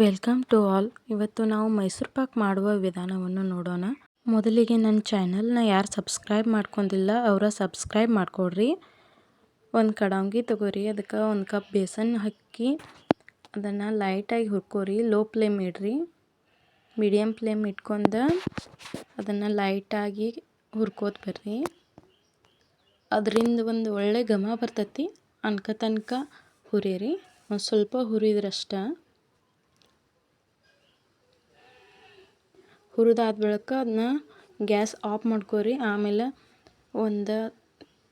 Welcome to all. ಇವತ್ತು ನಾವು ಮೈಸೂರು ಪಾಕ್ ಮಾಡುವ ವಿಧಾನವನ್ನು ನೋಡೋಣ. ಮೊದಲಿಗೆ ನನ್ನ ಚಾನಲ್ನ ಯಾರು ಸಬ್ಸ್ಕ್ರೈಬ್ ಮಾಡ್ಕೊಂಡಿಲ್ಲ, ಅವರ ಸಬ್ಸ್ಕ್ರೈಬ್ ಮಾಡಿಕೊಡ್ರಿ. ಒಂದು ಕಡಂಗಿ ತಗೋರಿ, ಅದಕ್ಕೆ ಒಂದು ಕಪ್ ಬೇಸನ್ ಹಾಕಿ ಅದನ್ನು ಲೈಟಾಗಿ ಹುರ್ಕೋರಿ, ಲೋ ಫ್ಲೇಮ್ ಇಡ್ರಿ. ಮೀಡಿಯಮ್ ಫ್ಲೇಮ್ ಇಟ್ಕೊಂಡು ಅದನ್ನು ಲೈಟಾಗಿ ಹುರ್ಕೋತ ಬರ್ರಿ. ಅದರಿಂದ ಒಂದು ಒಳ್ಳೆ ಘಮ ಬರ್ತೈತಿ ಅನ್ಕ ತನಕ ಹುರಿಯಿರಿ ಒಂದು ಸ್ವಲ್ಪ ಹುರಿದ್ರಷ್ಟ ಹುರಿದಾದ ಬಳಿಕ ಅದನ್ನ ಗ್ಯಾಸ್ ಆಫ್ ಮಾಡ್ಕೊರಿ. ಆಮೇಲೆ ಒಂದು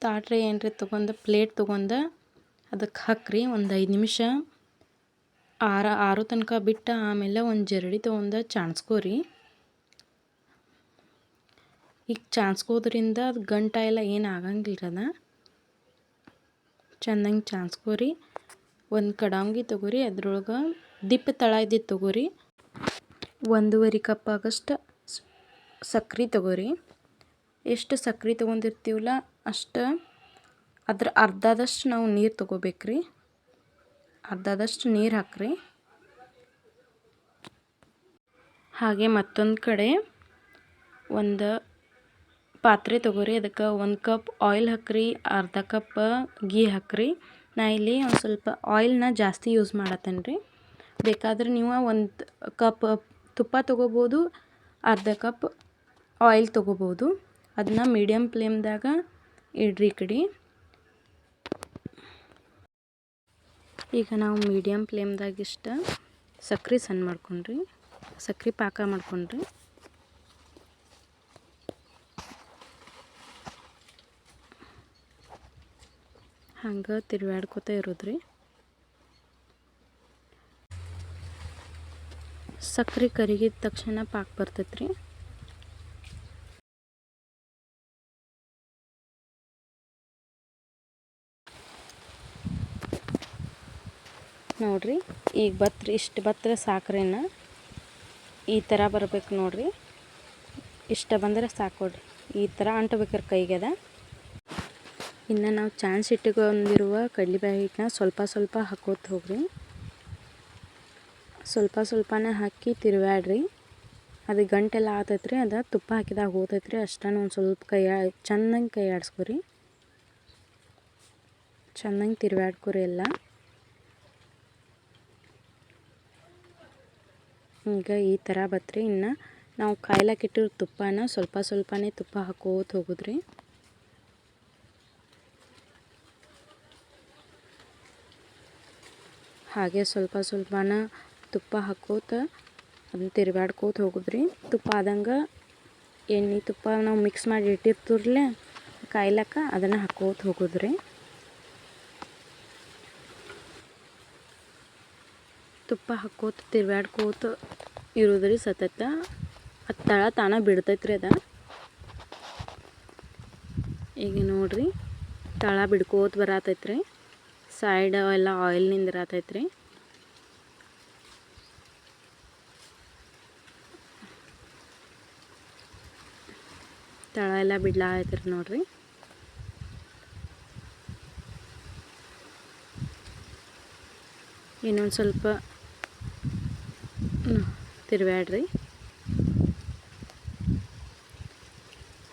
ತಾಟ್ರೆ ಏನರ ತೊಗೊಂಡು ಪ್ಲೇಟ್ ತೊಗೊಂಡು ಅದಕ್ಕೆ ಹಾಕ್ರಿ. ಒಂದು ಐದು ನಿಮಿಷ ಆರ, ಆರು ತನಕ ಬಿಟ್ಟು ಆಮೇಲೆ ಒಂದು ಜರಡಿ ತೊಗೊಂಡು ಚಾಣಿಸ್ಕೋರಿ. ಈಗ ಚಾಣ್ಸ್ಕೋದ್ರಿಂದ ಅದು ಗಂಟ ಎಲ್ಲ ಏನು ಆಗಂಗಿಲ್ಲದ ಚೆನ್ನಾಗಿ ಚಾಣಿಸ್ಕೋರಿ. ಒಂದು ಕಡಾಂಗಿ ತೊಗೋರಿ. ಅದ್ರೊಳಗೆ ದಿಪ್ಪ ತಳ ಇದ್ದಿದ್ದು ತೊಗೊರಿ. ಒಂದೂವರೆ ಕಪ್ ಆಗಷ್ಟು ಸಕ್ರೆ ತೊಗೋರಿ. ಎಷ್ಟು ಸಕ್ರೆ ತೊಗೊಂಡಿರ್ತೀವಲ್ಲ ಅಷ್ಟು, ಅದ್ರ ಅರ್ಧದಷ್ಟು ನಾವು ನೀರು ತೊಗೋಬೇಕ್ರಿ. ಅರ್ಧದಷ್ಟು ನೀರು ಹಾಕ್ರಿ. ಹಾಗೆ ಮತ್ತೊಂದು ಕಡೆ ಒಂದು ಪಾತ್ರೆ ತೊಗೋರಿ. ಅದಕ್ಕೆ ಒಂದು ಕಪ್ ಆಯಿಲ್ ಹಾಕ್ರಿ, ಅರ್ಧ ಕಪ್ ಗೀ ಹಾಕ್ರಿ. ನಾ ಇಲ್ಲಿ ಒಂದು ಸ್ವಲ್ಪ ಆಯಿಲ್ನ ಜಾಸ್ತಿ ಯೂಸ್ ಮಾಡತ್ತೇನೆ ರೀ ಬೇಕಾದ್ರೆ ನೀವು ಒಂದು ಕಪ್ ತುಪ್ಪ ತೊಗೋಬೋದು, ಅರ್ಧ ಕಪ್ ಆಯಿಲ್ ತೊಗೋಬೋದು. ಅದನ್ನ ಮೀಡಿಯಮ್ ಫ್ಲೇಮ್ದಾಗ ಇಡ್ರಿ ಈ ಕಡೆ. ಈಗ ನಾವು ಮೀಡಿಯಮ್ ಫ್ಲೇಮ್ದಾಗ ಇಷ್ಟ ಸಕ್ರೆ ಸಣ್ಣ ಮಾಡ್ಕೊಂಡ್ರಿ. ಸಕ್ರೆ ಪಾಕ ಮಾಡ್ಕೊಂಡ್ರಿ. ಹಂಗೆ ತಿರ್ವಾಡ್ಕೋತ ಇರೋದ್ರಿ. ಸಕ್ರೆ ಕರಿಗಿದ ತಕ್ಷಣ ಪಾಕ ಬರ್ತೈತ್ರಿ. ನೋಡ್ರಿ, ಈಗ ಬತ್ರಿ ಇಷ್ಟು ಬತ್ತರೆ ಸಾಕ್ರೇನ. ಈ ಥರ ಬರ್ಬೇಕು ನೋಡ್ರಿ. ಇಷ್ಟ ಬಂದರೆ ಸಾಕೊಡ್ರಿ ಈ ಥರ ಅಂಟಬೇಕಾರೆ ಕೈಗೆದ. ಇನ್ನು ನಾವು ಚಾನ್ಸ್ ಇಟ್ಟುಕೊಂಡಿರುವ ಹಿಟ್ಟನ್ನ ಸ್ವಲ್ಪ ಸ್ವಲ್ಪ ಹಾಕೋತ ಹೋಗ್ರಿ. ಸ್ವಲ್ಪ ಸ್ವಲ್ಪನೇ ಹಾಕಿ ತಿರುವಾಡ್ರಿ ಅದು ಗಂಟೆಲ್ಲ ಆತೈತ್ರಿ, ಅದು ತುಪ್ಪ ಹಾಕಿದಾಗ ಹೋತೈತ್ರಿ. ಅಷ್ಟನ್ನು ಒಂದು ಸ್ವಲ್ಪ ಕೈ ಚೆನ್ನಾಗಿ ಕೈ ಆಡಿಸ್ಕೊರಿ. ಚೆನ್ನಾಗಿ ತಿರುವ್ಯಾಡ್ಕೊರಿ ಎಲ್ಲ. ಈಗ ಈ ಥರ ಬತ್ರಿ. ಇನ್ನು ನಾವು ಕಾಯ್ಲಾಕಿಟ್ಟಿರೋ ತುಪ್ಪನ ಸ್ವಲ್ಪ ಸ್ವಲ್ಪನೇ ತುಪ್ಪ ಹಾಕೋತ ಹೋಗುದ್ರಿ. ಹಾಗೆ ಸ್ವಲ್ಪ ಸ್ವಲ್ಪನ ತುಪ್ಪ ಹಾಕೋತ ಅದನ್ನ ತಿರುಗಾಡ್ಕೋತ ಹೋಗುದ್ರಿ. ತುಪ್ಪ ಆದಂಗೆ ಎಣ್ಣೆ ತುಪ್ಪ ನಾವು ಮಿಕ್ಸ್ ಮಾಡಿ ಇಟ್ಟಿರ್ತಿರ್ಲೆ ಕಾಯ್ಲಕ್ಕ ಅದನ್ನು ಹಾಕೋತ ಹೋಗುದ್ರಿ. ತುಪ್ಪ ಹಾಕೋತ ತಿರ್ಗಾಡ್ಕೋತ ಇರೋದ್ರಿ ಸತತ. ಅದು ತಳ ತಾನ ಬಿಡ್ತೈತ್ರಿ ಅದ. ಈಗ ನೋಡ್ರಿ, ತಳ ಬಿಡ್ಕೋತ ಬರತೈತ್ರಿ. ಸೈಡ್ ಎಲ್ಲ ಆಯಿಲ್ ನಿಂದಿರತೈತ್ರಿ ತಳ ಎಲ್ಲ ಬಿಡ್ಲಾತೈತ್ರಿ ನೋಡ್ರಿ. ಇನ್ನೊಂದು ಸ್ವಲ್ಪ ತಿರ್ವ್ಯಾಡ್ರಿ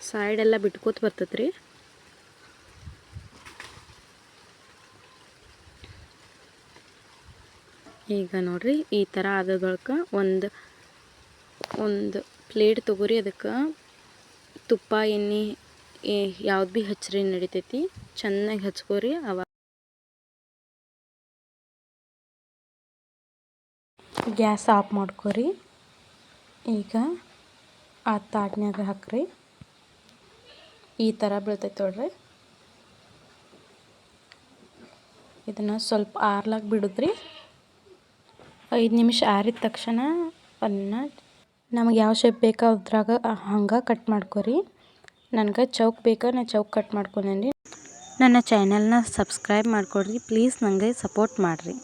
ಸೈಡೆಲ್ಲ ಬಿಟ್ಕೋತ ಬರ್ತೈತ್ರಿ. ಈಗ ನೋಡ್ರಿ ಈ ಥರ ಆದ ಒಂದು ಒಂದು ಪ್ಲೇಟ್ ತೊಗೊರಿ ಅದಕ್ಕೆ ತುಪ್ಪ, ಎಣ್ಣೆ ಯಾವ್ದು ಭೀ ಹಚ್ಚಿರಿ ನಡಿತೈತಿ. ಚೆನ್ನಾಗಿ ಹಚ್ಕೋರಿ ಅವಾಗ ಗ್ಯಾಸ್ ಆಫ್ ಮಾಡ್ಕೋರಿ. ಈಗ ಆ ತಾಟ್ನ್ಯಾಗ ಹಾಕ್ರಿ. ಈ ಥರ ಬೀಳ್ತೈತೆ ನೋಡ್ರಿ ಇದನ್ನು ಸ್ವಲ್ಪ ಆರ್ಲಾಕ್ ಬಿಡಿದ್ರಿ. ಐದು ನಿಮಿಷ ಆರಿದ ತಕ್ಷಣ ಅದನ್ನು ನಮಗೆ ಯಾವ ಶೇಪ್ ಬೇಕು ಅದ್ರಾಗ ಹಂಗೆ ಕಟ್ ಮಾಡ್ಕೊರಿ. ನನಗೆ ಚೌಕ್ ಬೇಕಾ ನಾನು ಚೌಕ್ ಕಟ್ ಮಾಡ್ಕೊಂಡೇನಿ. ನನ್ನ ಚಾನೆಲ್ನ ಸಬ್ಸ್ಕ್ರೈಬ್ ಮಾಡ್ಕೊಡ್ರಿ. ಪ್ಲೀಸ್ ನನಗೆ ಸಪೋರ್ಟ್ ಮಾಡಿರಿ.